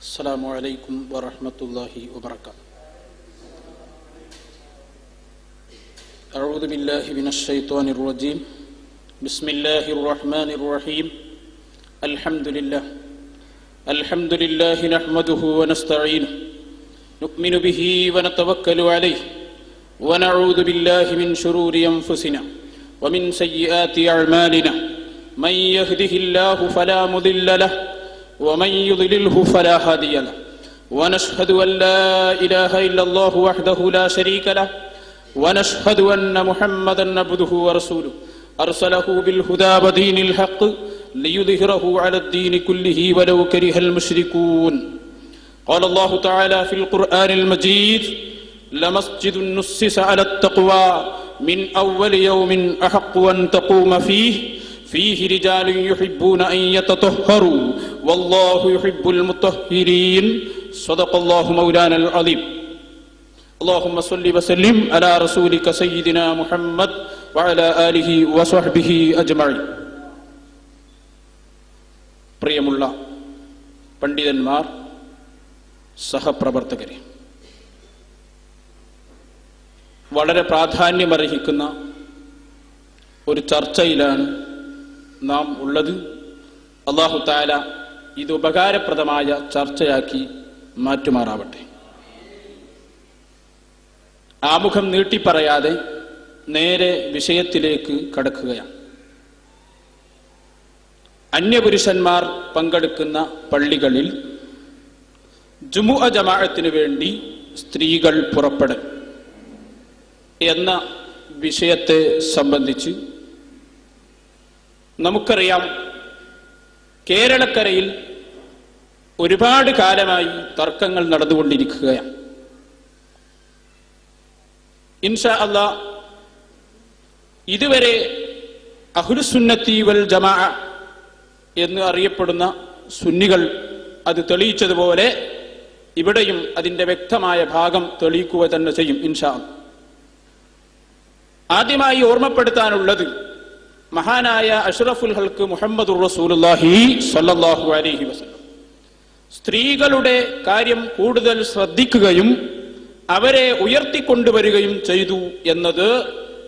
السلام عليكم ورحمة الله وبركاته. أعوذ بالله من الشيطان الرجيم. بسم الله الرحمن الرحيم. الحمد لله. الحمد لله نحمده ونستعينه. نؤمن به ونتوكل عليه. ونعوذ بالله من شرور أنفسنا ومن سيئات أعمالنا. من يهده الله فلا مضل له ومن يضلله فلا هادي له. ونشهد أن لا إله إلا الله وحده لا شريك له. ونشهد أن محمدا عبده ورسوله. أرسله بالهدى ودين الحق ليظهره على الدين كله ولو كره المشركون. قال الله تعالى في القرآن المجيد لمسجد نسس على التقوى من أول يوم أحق أن تقوم فيه. فيه رجال يحبون أن يتطهروا. والله يحب المطهرين صدق الله مولانا العظيم اللهم صل وسلم على رسولك سيدنا محمد وعلى آله وصحبه أجمعين പ്രിയമുള്ള പണ്ഡിതന്മാർ സഹപ്രവർത്തകരെ വളരെ പ്രാധാന്യമർഹിക്കുന്ന ഒരു ചർച്ചയിലാണ് നാം ഉള്ളത് അള്ളാഹു താല ഇത് ഉപകാരപ്രദമായ ചർച്ചയാക്കി മാറ്റുമാറാവട്ടെ. ആമുഖം നീട്ടിപ്പറയാതെ നേരെ വിഷയത്തിലേക്ക് കടക്കുകയാണ്. അന്യപുരുഷന്മാർ പങ്കെടുക്കുന്ന പള്ളികളിൽ ജുമുഅ ജമാഅത്തിന് വേണ്ടി സ്ത്രീകൾ പുറപ്പെടൽ എന്ന വിഷയത്തെ സംബന്ധിച്ച് നമുക്കറിയാം കേരളക്കരയിൽ ഒരുപാട് കാലമായി തർക്കങ്ങൾ നടന്നുകൊണ്ടിരിക്കുകയാണ് ഇൻഷ അല്ല ഇതുവരെ അഹുലുസുന്നത്തി വൽ ജമാ എന്ന് അറിയപ്പെടുന്ന സുന്നികൾ അത് തെളിയിച്ചതുപോലെ ഇവിടെയും അതിന്റെ വ്യക്തമായ ഭാഗം തെളിയിക്കുക തന്നെ ചെയ്യും ഇൻഷാ. ആദ്യമായി ഓർമ്മപ്പെടുത്താനുള്ളത് മഹാനായ അഷ്റഫുൽ ഹൽക്ക് മുഹമ്മദ് റസൂലുള്ളാഹി സ്വല്ലല്ലാഹു അലൈഹി വസല്ലം സ്ത്രീകളുടെ കാര്യം കൂടുതൽ ശ്രദ്ധിക്കുകയും അവരെ ഉയർത്തിക്കൊണ്ടുവരികയും ചെയ്തു എന്നത്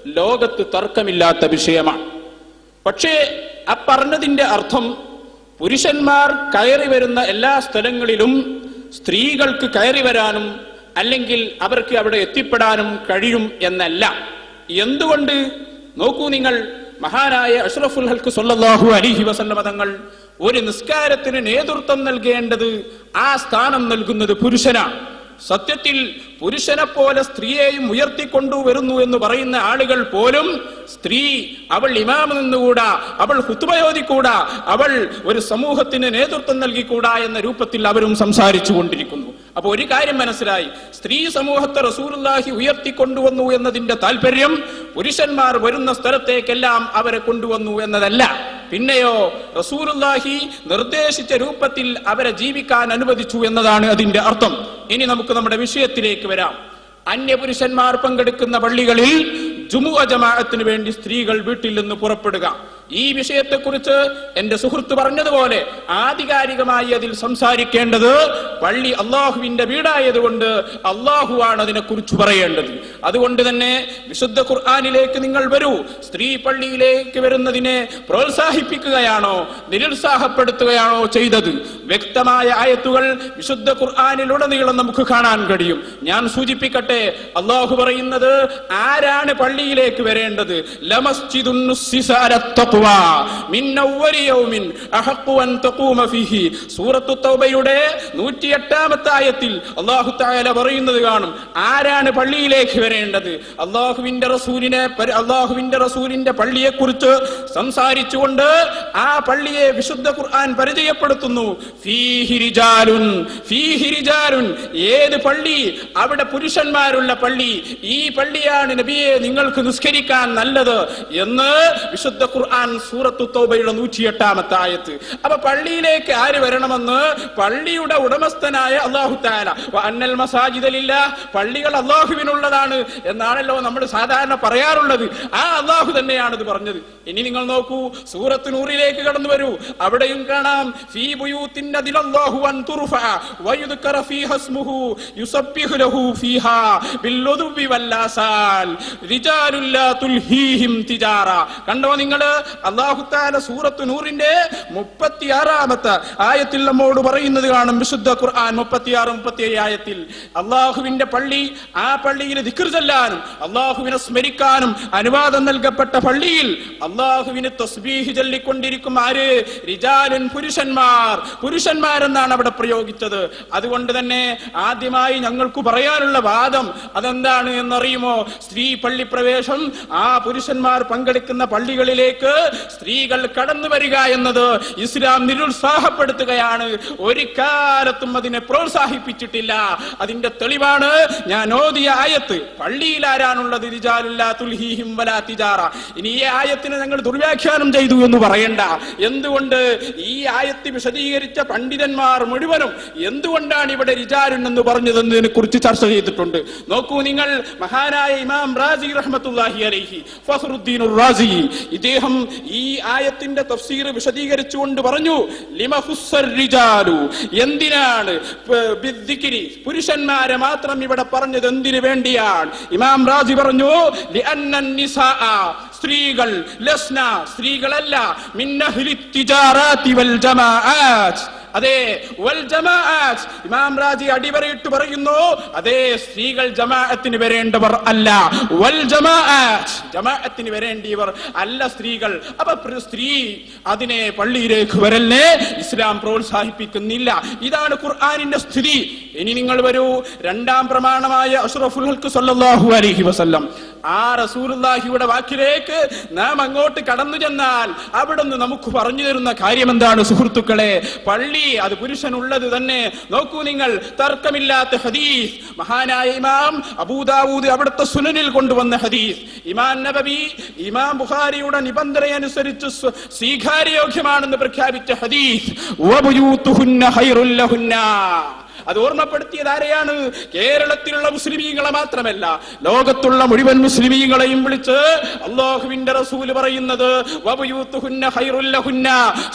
ലോകത്ത് തർക്കമില്ലാത്ത വിഷയമാണ്. പക്ഷേ അപ്പറഞ്ഞതിന്റെ അർത്ഥം പുരുഷന്മാർ കയറി വരുന്ന എല്ലാ സ്ഥലങ്ങളിലും സ്ത്രീകൾക്ക് കയറി വരാനും അല്ലെങ്കിൽ അവർക്ക് അവിടെ എത്തിപ്പെടാനും കഴിയും എന്നല്ല. എന്തുകൊണ്ട്? നോക്കൂ നിങ്ങൾ മഹാനായ അഷ്റഫുൽ ഹൽക്ക് സൊല്ലാഹു അലിഹി വസന്ന തങ്ങൾ ഒരു നിസ്കാരത്തിന് നേതൃത്വം നൽകേണ്ടത് ആ സ്ഥാനം നൽകുന്നത് പുരുഷനാണ്. സത്യത്തിൽ പുരുഷനെ പോലെ സ്ത്രീയെയും ഉയർത്തിക്കൊണ്ടുവരുന്നു എന്ന് പറയുന്ന ആളുകൾ പോലും സ്ത്രീ അവൾ ഇമാമ നിന്നുകൂടാ അവൾ ഹുത്തുബയോധിക്കൂടാ അവൾ ഒരു സമൂഹത്തിന് നേതൃത്വം നൽകിക്കൂടാ എന്ന രൂപത്തിൽ അവരും സംസാരിച്ചു കൊണ്ടിരിക്കുന്നു. അപ്പൊ ഒരു കാര്യം മനസ്സിലായി. സ്ത്രീ സമൂഹത്തെ റസൂലുള്ളാഹി ഉയർത്തിക്കൊണ്ടുവന്നു എന്നതിന്റെ താല്പര്യം പുരുഷന്മാർ വരുന്ന സ്ഥലത്തേക്കെല്ലാം അവരെ കൊണ്ടുവന്നു എന്നതല്ല. പിന്നെയോ റസൂലുള്ളാഹി നിർദ്ദേശിച്ച രൂപത്തിൽ അവരെ ജീവിക്കാൻ അനുവദിച്ചു എന്നതാണ് അതിന്റെ അർത്ഥം. ഇനി നമുക്ക് നമ്മുടെ വിഷയത്തിലേക്ക് വരാം. അന്യപുരുഷന്മാർ പങ്കെടുക്കുന്ന പള്ളികളിൽ ജുമുഅ ജമാഅത്തിന് വേണ്ടി സ്ത്രീകൾ വീട്ടിൽ നിന്ന് പുറപ്പെടുക. ഈ വിഷയത്തെക്കുറിച്ച് എന്റെ സുഹൃത്ത് പറഞ്ഞതുപോലെ ആധികാരികമായി അതിൽ സംസാരിക്കേണ്ടത് പള്ളി അള്ളാഹുവിന്റെ വീടായതുകൊണ്ട് അള്ളാഹുവാണ് അതിനെക്കുറിച്ച് പറയേണ്ടത്. അതുകൊണ്ട് തന്നെ വിശുദ്ധ ഖുർആാനിലേക്ക് നിങ്ങൾ വരൂ. സ്ത്രീ പള്ളിയിലേക്ക് വരുന്നതിനെ പ്രോത്സാഹിപ്പിക്കുകയാണോ നിരുത്സാഹപ്പെടുത്തുകയാണോ ചെയ്തത്? വ്യക്തമായ ആയത്തുകൾ വിശുദ്ധ ഖുർആാനിലുടനീളം നമുക്ക് കാണാൻ കഴിയും. ഞാൻ സൂചിപ്പിക്കട്ടെ അള്ളാഹു പറയുന്നത് ആരാണ് പള്ളിയിലേക്ക് വരേണ്ടത്? അല തഖ്വ യൗമിൻ അഹഖു തഖൂമ ഫീഹി. സൂറത്തു തൗബയുടെ 108ാമത്തെ ആയത്തിൽ അല്ലാഹു തആല പറയുന്നത് കാണും. ആരാണ് പള്ളിയിലേക്ക് വരേണ്ടത്? അള്ളാഹുവിന്റെ റസൂലിനെ അള്ളാഹുവിന്റെ റസൂലിന്റെ പള്ളിയെക്കുറിച്ച് സംസാരിച്ചുകൊണ്ട് ആ പള്ളിയെ വിശുദ്ധ ഖുർആൻ പരിചയപ്പെടുത്തുന്നു. ഫീഹി റിജാലുൻ ഫീഹി റിജാലുൻ. ഏത് പള്ളി? അവിടെ പുരുഷന്മാരുള്ള പള്ളി. ഈ പള്ളിയാണ് നബിയെ നിങ്ങൾക്ക് നിസ്കരിക്കാൻ നല്ലത് എന്ന് വിശുദ്ധ ഖുർആൻ ഖുർആൻ സൂറത്തു തൗബയുടെ നൂറ്റിയെട്ടാമത്തെ ആയത്ത്. അപ്പൊ പള്ളിയിലേക്ക് ആര് വരണമെന്ന്? പള്ളിയുടെ ഉടമസ്ഥനായ അള്ളാഹു താല അന്നൽ മസാജിദലില്ല പള്ളികൾ അള്ളാഹുവിനുള്ളതാണ് എന്നാണല്ലോ നമ്മൾ സാധാരണ പറയാറുള്ളത്. ആ അള്ളാഹു തന്നെയാണ് ഇത് പറഞ്ഞത്. ഇനി നിങ്ങൾ നോക്കൂ സൂറത്ത് നൂറിലേക്ക് കടന്നു വരൂ. അവിടെയും കാണാം ഫീ ബുയൂത്തിന്റെ അൻ തുർഫ ലഹു ഫീഹാ വല്ലാസാൽ റിജാലുല്ലാ തുൽഹീഹിം കണ്ടോ നിങ്ങൾ? അല്ലാഹു തആല സൂറത്ത് നൂറിന്റെ 36ാമത്തെ ആയത്തിൽ നമ്മോട് പറയുന്നത് കാണും വിശുദ്ധ ഖുർആൻ 36 37 ആയത്തിൽ. അള്ളാഹുവിന്റെ പള്ളി ആ പള്ളിയിൽ ദിക്ർ ചെല്ലാനും അള്ളാഹുവിനെ സ്മരിക്കാനും അനുവാദം നൽകപ്പെട്ട പള്ളിയിൽ അള്ളാഹുവിന് തസ്ബീഹ് ചൊല്ലിക്കൊണ്ടിരിക്കും ആര്? റിജാലുൻ പുരുഷന്മാർ. പുരുഷന്മാരെന്നാണ് അവിടെ പ്രയോഗിച്ചത്. അതുകൊണ്ട് തന്നെ ആദ്യമായി ഞങ്ങൾക്ക് പറയാനുള്ള വാദം അതെന്താണ് എന്നറിയുമോ? സ്ത്രീ പള്ളി പ്രവേശം ആ പുരുഷന്മാർ പങ്കെടുക്കുന്ന പള്ളികളിലേക്ക് Uh, സ്ത്രീകൾ കടന്നു വരിക എന്നത് ഇസ്ലാം നിരുത്സാഹപ്പെടുത്തുകയാണ്. ഒരു കാലത്തും അതിനെ പ്രോത്സാഹിപ്പിച്ചിട്ടില്ല. അതിന്റെ തെളിവാണ് ഞാൻ ഓതിയ ആയത്ത്. പള്ളിയിൽ തിജാറ. ഇനി ഈ ആയത്തിനെ ഞങ്ങൾ ദുർവ്യാഖ്യാനം ചെയ്തു എന്ന് പറയണ്ട. എന്തുകൊണ്ട് ഈ ആയത്ത് വിശദീകരിച്ച പണ്ഡിതന്മാർ മുഴുവനും എന്തുകൊണ്ടാണ് ഇവിടെ റിജാലുൻ എന്ന് പറഞ്ഞതെന്നതിനെ കുറിച്ച് ചർച്ച ചെയ്തിട്ടുണ്ട്. നോക്കൂ നിങ്ങൾ മഹാനായ ഇമാം റാസി റഹ്മത്തുല്ലാഹി അലൈഹി ഫഹ്റുദ്ദീൻ റാസി. ഇദ്ദേഹം ഈ ആയത്തിന്റെ തഫ്സീർ വിശദീകരിച്ചുകൊണ്ട് പറഞ്ഞു ലിമഹുസ്സർ റിജാലു? എന്തിനാണ്? പുരുഷന്മാരെ മാത്രം ഇവിടെ പറഞ്ഞത് എന്തിനു വേണ്ടിയാണ്? ഇമാം റാസി പറഞ്ഞു സ്ത്രീകൾ ലസ്ന സ്ത്രീകളല്ല മിന്നഹ്ലി വൽ ജമാഅത്ത്. അതെ വൽ ജമാഅത്ത്. ഇമാം റാജി അടിവരയിട്ട് പറയുന്നു അതെ സ്ത്രീകൾ ജമാഅത്തിന് വരേണ്ടവർ അല്ല. വൽ ജമാഅത്ത് ജമാഅത്തിന് വരേണ്ടിയവർ അല്ല സ്ത്രീകൾ. അപ്പൊ സ്ത്രീ അതിനെ പള്ളിയിലേക്ക് വരല്ലേ? ഇസ്ലാം പ്രോത്സാഹിപ്പിക്കുന്നില്ല. ഇതാണ് ഖുർആാനിന്റെ സ്ഥിതി. ഇനി നിങ്ങൾ വരൂ. രണ്ടാം പ്രമാണമായ അഷ്റഫുൽ സല്ലല്ലാഹു അലൈഹി വസല്ലം. ആ റസൂലുള്ളാഹിയുടെ വാക്കിലേക്ക് നാം അങ്ങോട്ട് കടന്നു ചെന്നാൽ അവിടുന്ന് നമുക്ക് പറഞ്ഞു തരുന്ന കാര്യം എന്താണ് സുഹൃത്തുക്കളെ? പള്ളി അത് പുരുഷനുള്ളത് തന്നെ. നോക്കൂ നിങ്ങൾ തർക്കമില്ലാത്ത ഹദീസ്. മഹാനായ ഇമാം അബൂദാവൂദ് അവിടുത്തെ സുനനിൽ കൊണ്ടുവന്ന ഹദീസ്. ഇമാം നബബി ഇമാം ബുഖാരിയുടെ നിബന്ധനയനുസരിച്ച് സ്വീകാര്യയോഗ്യമാണെന്ന് പ്രഖ്യാപിച്ച ഹദീസ്. വബുയൂത്തുഹുന്ന ഖൈറുൽ ലഹുന്ന. അത് ഓർമ്മപ്പെടുത്തിയത് ആരെയാണ്? കേരളത്തിലുള്ള മുസ്ലിമീങ്ങളെ മാത്രമല്ല ലോകത്തുള്ള മുഴുവൻ മുസ്ലിമീങ്ങളെയും വിളിച്ച് അള്ളാഹുവിന്റെ റസൂൽ പറയുന്നത്.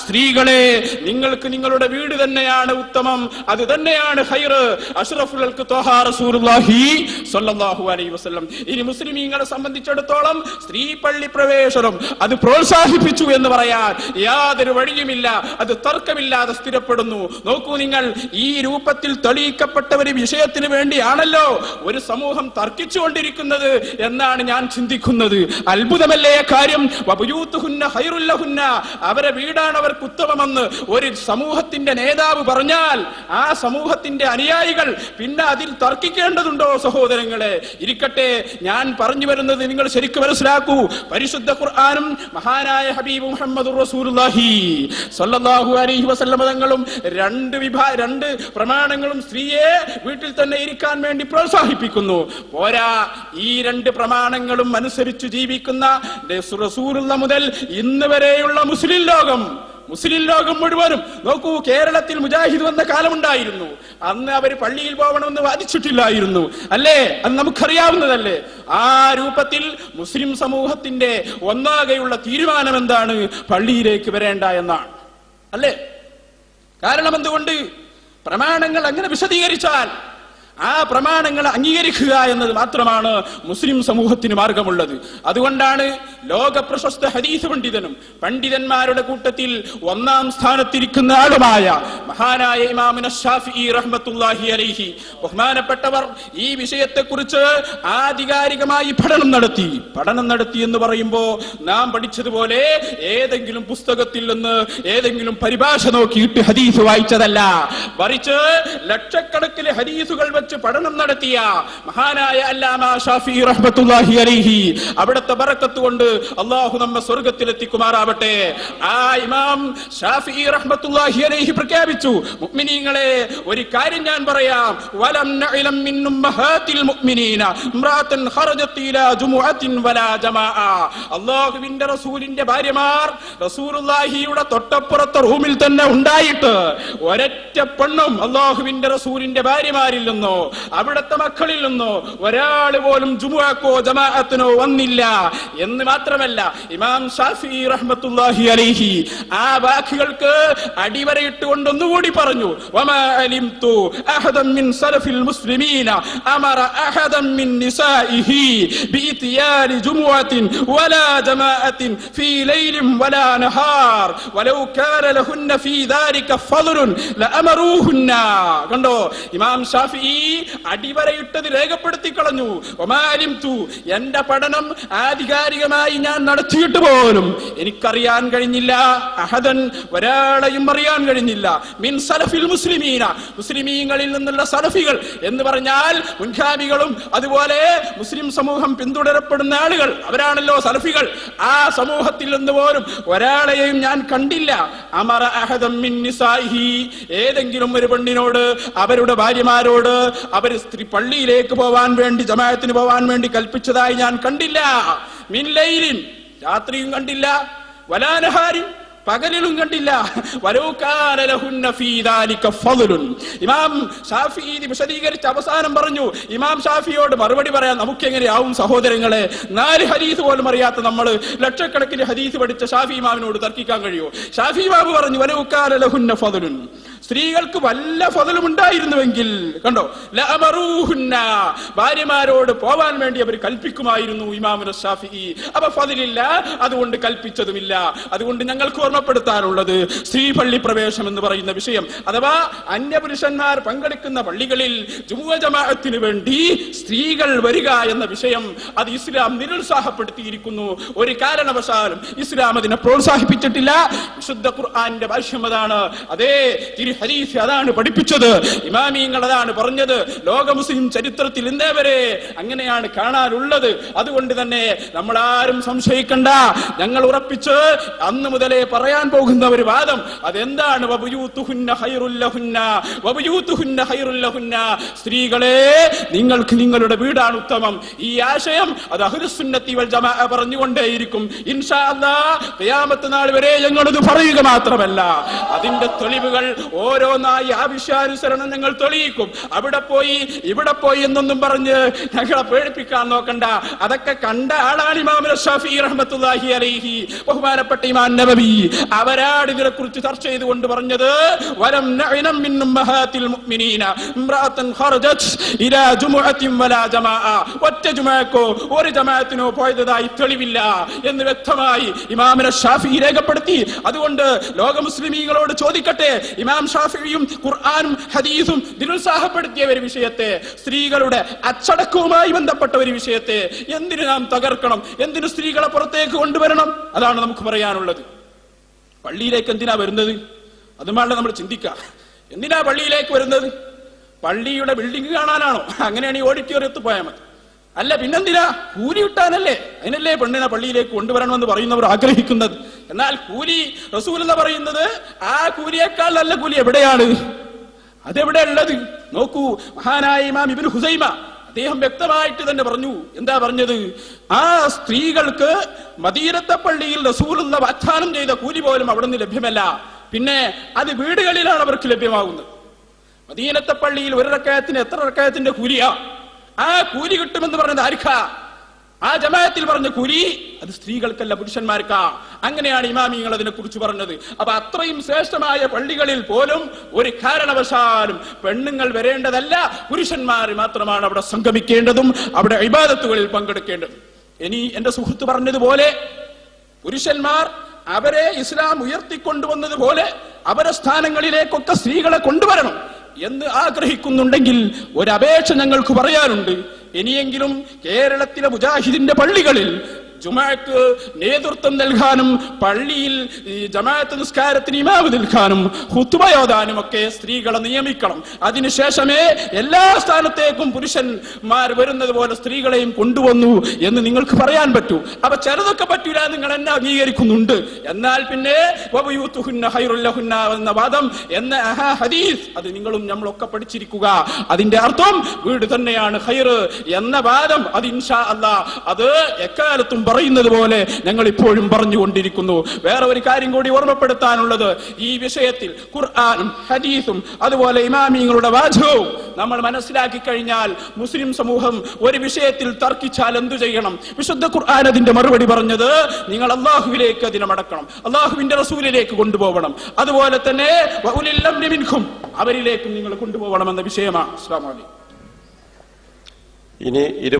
സ്ത്രീകളെ നിങ്ങൾക്ക് നിങ്ങളുടെ വീട് തന്നെയാണ് ഉത്തമം അത് തന്നെയാണ് ഹൈർ അഷ്റഫുൽ ഇനി മുസ്ലിമീങ്ങളെ സംബന്ധിച്ചിടത്തോളം സ്ത്രീ പള്ളി പ്രവേശനം അത് പ്രോത്സാഹിപ്പിച്ചു എന്ന് പറയാൻ യാതൊരു വഴിയുമില്ല അത് തർക്കമില്ലാതെ സ്ഥിരപ്പെടുന്നു. നോക്കൂ നിങ്ങൾ ഈ രൂപത്തിൽ തെളിയിക്കപ്പെട്ട ഒരു വിഷയത്തിന് വേണ്ടിയാണല്ലോ ഒരു സമൂഹം തർക്കിച്ചുകൊണ്ടിരിക്കുന്നത് എന്നാണ് ഞാൻ ചിന്തിക്കുന്നത്. അത്ഭുതമല്ലേ കാര്യം. അവരെ വീടാണ് അവർക്ക് ഉത്തമമെന്ന് ഒരു സമൂഹത്തിന്റെ നേതാവ് പറഞ്ഞാൽ ആ സമൂഹത്തിന്റെ അനുയായികൾ പിന്നെ അതിൽ തർക്കിക്കേണ്ടതുണ്ടോ സഹോദരങ്ങളെ? ഇരിക്കട്ടെ ഞാൻ പറഞ്ഞു വരുന്നത് നിങ്ങൾ ശരിക്കും മനസ്സിലാക്കൂ. പരിശുദ്ധ ഖുർആാനും മഹാനായ ഹബീബ് മുഹമ്മദ് റസൂലുള്ളാഹി. സ്വല്ലല്ലാഹു അലൈഹി വസല്ലമ തങ്ങളും രണ്ട് വിഭാ രണ്ട് പ്രമാണങ്ങളും സ്ത്രീയെ വീട്ടിൽ തന്നെ ഇരിക്കാൻ വേണ്ടി പ്രോത്സാഹിപ്പിക്കുന്നു. പോരാ ഈ രണ്ട് പ്രമാണങ്ങളും അനുസരിച്ച് ജീവിക്കുന്ന റസൂലുള്ള മുതൽ ഇന്ന് വരെയുള്ള മുസ്ലിം ലോകം. മുസ്ലിം ലോകം മുഴുവനും നോക്കൂ കേരളത്തിൽ മുജാഹിദ് വന്ന കാലമുണ്ടായിരുന്നു. അന്ന് അവർ പള്ളിയിൽ പോകണമെന്ന് വാദിച്ചിട്ടില്ലായിരുന്നു. അല്ലേ? അത് നമുക്കറിയാവുന്നതല്ലേ? ആ രൂപത്തിൽ മുസ്ലിം സമൂഹത്തിന്റെ ഒന്നാകെയുള്ള തീരുമാനം എന്താണ് പള്ളിയിലേക്ക് വരേണ്ട എന്നാണ്. അല്ലേ? കാരണം എന്തുകൊണ്ട്? പ്രമാണങ്ങൾ അങ്ങനെ വിശദീകരിച്ചാൽ ആ പ്രമാണങ്ങൾ അംഗീകരിക്കുക എന്നത് മാത്രമാണ് മുസ്ലിം സമൂഹത്തിന് മാർഗമുള്ളത്. അതുകൊണ്ടാണ് ലോക പ്രശസ്ത ഹദീസ് പണ്ഡിതനും പണ്ഡിതന്മാരുടെ കൂട്ടത്തിൽ ഒന്നാം സ്ഥാനത്തിരിക്കുന്ന ആളുമായ മഹാനായ ഇമാമിന ഷാഫി റഹ്മത്തുല്ലാഹി അലൈഹി ബഹുമാനപ്പെട്ടവർ ഈ വിഷയത്തെക്കുറിച്ച് ആധികാരികമായി പഠനം നടത്തി. പഠനം നടത്തി എന്ന് പറയുമ്പോൾ നാം പഠിച്ചതുപോലെ ഏതെങ്കിലും പുസ്തകത്തിൽ നിന്ന് ഏതെങ്കിലും പരിഭാഷ നോക്കിയിട്ട് ഹദീസ് വായിച്ചതല്ല. മറിച്ച് ലക്ഷക്കണക്കിന് ഹദീസുകൾ വെച്ച് കുറിച്ച് പഠനം നടത്തിയ മഹാനായ അല്ലാമ ഷാഫി റഹ്മത്തുല്ലാഹി അലൈഹി അവിടുത്തെ ബറക്കത്ത് കൊണ്ട് അള്ളാഹു നമ്മെ സ്വർഗത്തിലെത്തിക്കുമാറാവട്ടെ. ആ ഇമാം ഷാഫി റഹ്മത്തുല്ലാഹി അലൈഹി പ്രഖ്യാപിച്ചു മുഅ്മിനീങ്ങളെ ഒരു കാര്യം ഞാൻ പറയാം. വലം നഇലം മിൻ ഉമ്മഹാത്തിൽ മുഅ്മിനീന ഇംറാത്തൻ ഖറജത് ഇലാ ജുമുഅത്തിൻ വലാ ജമാഅ. അല്ലാഹുവിന്റെ റസൂലിന്റെ ഭാര്യമാർ റസൂലുള്ളാഹിയുടെ തൊട്ടപ്പുറത്തെ റൂമിൽ തന്നെ ഉണ്ടായിട്ട് ഒരൊറ്റ പെണ്ണും അള്ളാഹുവിന്റെ റസൂലിന്റെ ഭാര്യമാരിൽ നിന്നോ? അവിടുത്തെ മക്കളിൽ നിന്നോ? ഒരാൾ പോലും ജുമുഅക്കോ ജമാഅത്തിനോ വന്നില്ല. എന്ന് മാത്രമല്ല ഇമാം ഷാഫി റഹ്മത്തുല്ലാഹി അലൈഹി ആ വാക്കുകൾക്ക് അടിവരയിട്ട് കൊണ്ട് ഒന്നുകൂടി പറഞ്ഞു വമാ അലിംതു മിൻ മുസ്ലിമീന അമറ മിൻ ബിഇതിയാലി വലാ ഫീ ലൈലിൻ വലാ നഹാർ വലൗ ഫീ ഫളറുൻ കണ്ടോ? ഇമാം ഷാഫി അടിവരയിട്ടത് രേഖപ്പെടുത്തി കളഞ്ഞു ഒമാലിം തു എന്റെ പഠനം ആധികാരികമായി ഞാൻ നടത്തിയിട്ട് പോലും എനിക്കറിയാൻ കഴിഞ്ഞില്ല. അഹദൻ ഒരാളെയും അറിയാൻ കഴിഞ്ഞില്ല. മിൻ സലഫിൽ മുസ്ലിമീന മുസ്ലിമീങ്ങളിൽ നിന്നുള്ള സലഫികൾ എന്ന് പറഞ്ഞാൽ മുൻഖാബികളും അതുപോലെ മുസ്ലിം സമൂഹം പിന്തുടരപ്പെടുന്ന ആളുകൾ. അവരാണല്ലോ സലഫികൾ. ആ സമൂഹത്തിൽ നിന്ന് പോലും ഒരാളെയും ഞാൻ കണ്ടില്ല. അമറ അഹദം മിൻ നിസാഹി ഏതെങ്കിലും ഒരു പെണ്ണിനോട് അവരുടെ ഭാര്യമാരോട് അവർ സ്ത്രീ പള്ളിയിലേക്ക് പോവാൻ വേണ്ടി ജമായത്തിന് പോവാൻ വേണ്ടി കൽപ്പിച്ചതായി ഞാൻ കണ്ടില്ല. മിൻലൈലിൻ രാത്രിയും കണ്ടില്ല. വലാനഹാരി പകലിലും കണ്ടില്ല. ഇമാം ഷാഫി വിശദീകരിച്ച് അവസാനം പറഞ്ഞു. ഇമാം ഷാഫിയോട് മറുപടി പറയാൻ നമുക്ക് എങ്ങനെയാവും സഹോദരങ്ങളെ? നാല് ഹദീസ് പോലും അറിയാത്ത നമ്മൾ ലക്ഷക്കണക്കിന് ഹദീസ് പഠിച്ച ഷാഫി ഇമാമിനോട് തർക്കിക്കാൻ കഴിയുമോ? ഷാഫി ഇമാമ് പറഞ്ഞു വലൗകാന ഫതുലുൻ. സ്ത്രീകൾക്ക് വല്ല ഫതലും ഉണ്ടായിരുന്നുവെങ്കിൽ കണ്ടോ ഭാര്യമാരോട് പോവാൻ വേണ്ടി അവർ കൽപ്പിക്കുമായിരുന്നു ഇമാമുന ഷാഫി അപ്പൊ ഫതിലില്ല അതുകൊണ്ട് കൽപ്പിച്ചതുമില്ല. അതുകൊണ്ട് ഞങ്ങൾക്ക് ഓർമ്മപ്പെടുത്താനുള്ളത് സ്ത്രീ പള്ളി പ്രവേശം എന്ന് പറയുന്ന വിഷയം. അഥവാ അന്യപുരുഷന്മാർ പങ്കെടുക്കുന്ന പള്ളികളിൽ ജുമുഅ ജമാഅത്തിന് വേണ്ടി സ്ത്രീകൾ വരിക എന്ന വിഷയം അത് ഇസ്ലാം നിരുത്സാഹപ്പെടുത്തിയിരിക്കുന്നു. ഒരു കാരണവശാലും ഇസ്ലാം അതിനെ പ്രോത്സാഹിപ്പിച്ചിട്ടില്ല. ശുദ്ധ ഖുർആന്റെ ഭാഷ്യം അതാണ്. അതേ ഹരീഫ് അതാണ് പഠിപ്പിച്ചത്. ഇമാമിയങ്ങൾ അതാണ് പറഞ്ഞത്. ലോക മുസ്ലിം ചരിത്രത്തിൽ ഇന്നേ വരെ അങ്ങനെയാണ് കാണാനുള്ളത് അതുകൊണ്ട് തന്നെ നമ്മൾ ആരും സംശയിക്കണ്ട. ഞങ്ങൾ ഉറപ്പിച്ച് അന്ന് മുതലേ പറയാൻ പോകുന്ന ഒരു വാദം. അതെന്താണ്? സ്ത്രീകളെ നിങ്ങൾക്ക് നിങ്ങളുടെ വീടാണ് ഉത്തമം. ഈ ആശയം അത് ജമാ പറഞ്ഞുകൊണ്ടേയിരിക്കും. ഇൻഷാ അല്ലാ നാൾ വരെ ഞങ്ങളത് പറയുക മാത്രമല്ല. അതിന്റെ തെളിവുകൾ ഓരോന്നായി ആവശ്യാനുസരണം നിങ്ങൾ തെളിയിക്കും. അവിടെ പോയി ഇവിടെ പോയി എന്നൊന്നും പറഞ്ഞ് ഞങ്ങളെ പേടിപ്പിക്കാൻ നോക്കണ്ട. അതൊക്കെ കണ്ട ആളാണ് ഇമാം ഷാഫി റഹ്മത്തുള്ളാഹി അലൈഹി. ബഹുമാനപ്പെട്ട ഇമാം നബവി അവരാണ് ഇതിനെ കുറിച്ച് ചർച്ച ചെയ്തുകൊണ്ട് പറഞ്ഞത് വലം നഇനം മിൻ ഉമ്മഹാത്തിൽ മുഅ്മിനീന ഇംറഅത്തൻ ഖറജത് ഇലാ ജുമുഅത്തിൻ വലാ ജമാഅ. ഒറ്റ ജുമാക്കോ ഒരു ജമാഅത്തിനോ പോയതായി തെളിവില്ല എന്ന് വ്യക്തമായി ഇമാമിനെ ഷാഫി രേഖപ്പെടുത്തി. അതുകൊണ്ട് ലോക മുസ്ലിമീങ്ങളോട് ചോദിക്കട്ടെ ഇമാം ഷാഫിയും ഖുർആാനും ഹദീസും നിരുത്സാഹപ്പെടുത്തിയ ഒരു വിഷയത്തെ സ്ത്രീകളുടെ അച്ചടക്കവുമായി ബന്ധപ്പെട്ട ഒരു വിഷയത്തെ എന്തിനു നാം തകർക്കണം? എന്തിനു സ്ത്രീകളെ പുറത്തേക്ക് കൊണ്ടുവരണം? അതാണ് നമുക്ക് പറയാനുള്ളത്. പള്ളിയിലേക്ക് എന്തിനാ വരുന്നത്? അതുമാണ് നമ്മൾ ചിന്തിക്കാം എന്തിനാ പള്ളിയിലേക്ക് വരുന്നത്? പള്ളിയുടെ ബിൽഡിംഗ് കാണാനാണോ? അങ്ങനെയാണ് ഈ ഓഡിറ്റോറിയത്ത് പോയാൽ മതി. അല്ല പിന്നെന്തിനാ? കൂലി കിട്ടാനല്ലേ? അതിനല്ലേ പെണ്ണിനെ പള്ളിയിലേക്ക് കൊണ്ടുവരണമെന്ന് പറയുന്നവർ ആഗ്രഹിക്കുന്നത്. എന്നാൽ കൂലി റസൂൽ എന്ന് പറയുന്നത് ആ കൂലിയേക്കാൾ നല്ല കൂലി എവിടെയാണ്? അതെവിടെ ഉള്ളത് നോക്കൂ മഹാനായ ഇമാം ഇബിൻ ഹുസൈമ അദ്ദേഹം വ്യക്തമായിട്ട് തന്നെ പറഞ്ഞു. എന്താ പറഞ്ഞത്? ആ സ്ത്രീകൾക്ക് മദീരത്തെ പള്ളിയിൽ റസൂലുള്ള വാഗ്ദാനം ചെയ്ത കൂലി പോലും അവിടെ നിന്ന് ലഭ്യമല്ല. പിന്നെ അത് വീടുകളിലാണ് അവർക്ക് ലഭ്യമാകുന്നത്. മദീനത്തെ പള്ളിയിൽ ഒരു റക്കയത്തിന് എത്ര റക്കയത്തിന്റെ കൂലിയാ? ആ കൂലി കിട്ടുമെന്ന് പറഞ്ഞത് ആർക്കാ ആ ജമാഅത്തിൽ പറഞ്ഞ കൂലി അത് സ്ത്രീകൾക്കല്ല പുരുഷന്മാർക്കാ. അങ്ങനെയാണ് ഇമാമിങ്ങൾ അതിനെ കുറിച്ച് പറഞ്ഞത്. അപ്പൊ അത്രയും ശ്രേഷ്ഠമായ പള്ളികളിൽ പോലും ഒരു കാരണവശാലും പെണ്ണുങ്ങൾ വരേണ്ടതല്ല പുരുഷന്മാർ മാത്രമാണ് അവിടെ സംഗമിക്കേണ്ടതും അവിടെ ഇബാദത്തുകളിൽ പങ്കെടുക്കേണ്ടതും. ഇനി എന്റെ സുഹൃത്ത് പറഞ്ഞതുപോലെ പുരുഷന്മാർ അവരെ ഇസ്ലാം ഉയർത്തിക്കൊണ്ടുവന്നതുപോലെ അവരെ സ്ഥാനങ്ങളിലേക്കൊക്കെ സ്ത്രീകളെ കൊണ്ടുവരണം. എന്ന് ആഗ്രഹിക്കുന്നുണ്ടെങ്കിൽ ഒരു ഞങ്ങൾക്ക് പറയാനുണ്ട്. ഇനിയെങ്കിലും കേരളത്തിലെ മുജാഹിദിന്റെ പള്ളികളിൽ ജുമാക്ക് നേതൃത്വം നൽകാനും പള്ളിയിൽ ജമാഅത്ത് നിസ്കാരത്തിന് ഇമാവ് നിൽക്കാനും ഹുത്തുമയോദാനും ഒക്കെ സ്ത്രീകളെ നിയമിക്കണം. അതിനുശേഷമേ എല്ലാ സ്ഥാനത്തേക്കും പുരുഷന്മാർ വരുന്നത് പോലെ സ്ത്രീകളെയും കൊണ്ടുവന്നു എന്ന് നിങ്ങൾക്ക് പറയാൻ പറ്റൂ. അപ്പൊ ചിലതൊക്കെ പറ്റൂല നിങ്ങൾ എന്നെ അംഗീകരിക്കുന്നുണ്ട്. എന്നാൽ പിന്നെ എന്ന വാദം എന്ന ഹദീസ് അത് നിങ്ങളും നമ്മളൊക്കെ പഠിച്ചിരിക്കുക. അതിന്റെ അർത്ഥം വീട് തന്നെയാണ് ഹൈർ എന്ന വാദം. അത് ഇൻഷാ അല്ല അത് എക്കാലത്തും പറയുന്നത് പോലെ ഞങ്ങൾ ഇപ്പോഴും പറഞ്ഞുകൊണ്ടിരിക്കുന്നു. വേറെ ഒരു കാര്യം കൂടി ഓർമ്മപ്പെടുത്താനുള്ളത്. ഈ വിഷയത്തിൽ ഖുർആാനും ഹദീസും അതുപോലെ ഇമാമിങ്ങളുടെ വാചകവും നമ്മൾ മനസ്സിലാക്കി കഴിഞ്ഞാൽ മുസ്ലിം സമൂഹം ഒരു വിഷയത്തിൽ തർക്കിച്ചാൽ എന്തു ചെയ്യണം? വിശുദ്ധ ഖുർആൻ അതിന്റെ മറുപടി പറഞ്ഞത് നിങ്ങൾ അള്ളാഹുവിലേക്ക് അതിനെ മടക്കണം അള്ളാഹുവിന്റെ റസൂലിലേക്ക് കൊണ്ടുപോകണം അതുപോലെ തന്നെ അവരിലേക്കും നിങ്ങൾ കൊണ്ടുപോകണം എന്ന വിഷയമാണ് ഇനി